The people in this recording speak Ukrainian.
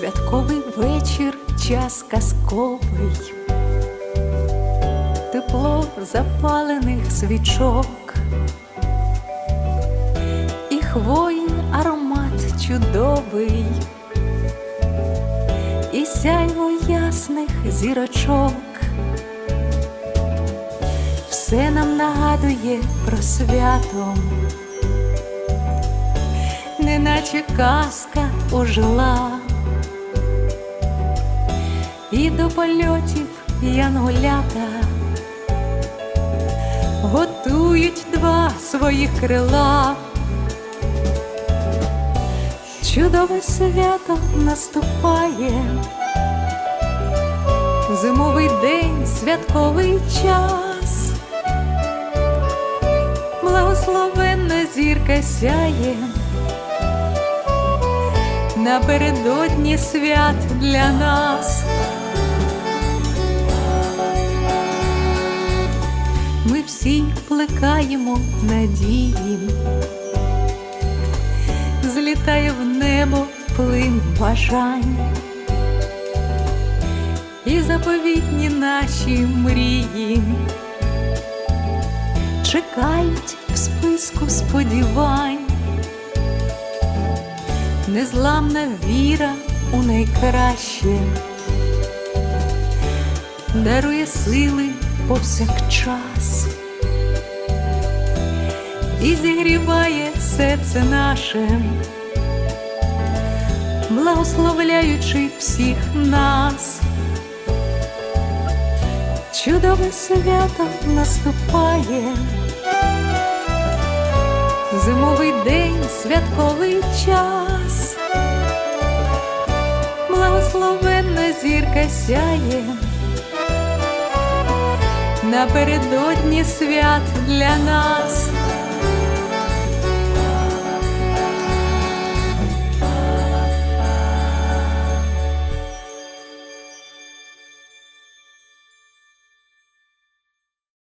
Святковий вечір, час казковий, тепло запалених свічок, і хвої аромат чудовий, і сяйво ясних зірочок. Все нам нагадує про свято, неначе казка ожила, і до польотів янголята. Готують два своїх крила. Чудове свято наступає, зимовий день, святковий час, благословенна зірка сяє напередодні свят для нас. Ми всі плекаємо надії, злітає в небо плин бажань, і заповітні наші мрії чекають в списку сподівань незламна віра у найкраще, дарує сили повсякчас і зігріває серце наше, благословляючи всіх нас. Чудове свято наступає. Зимовий день, святковий час, благословенна зірка сяє, напередодні свят для нас.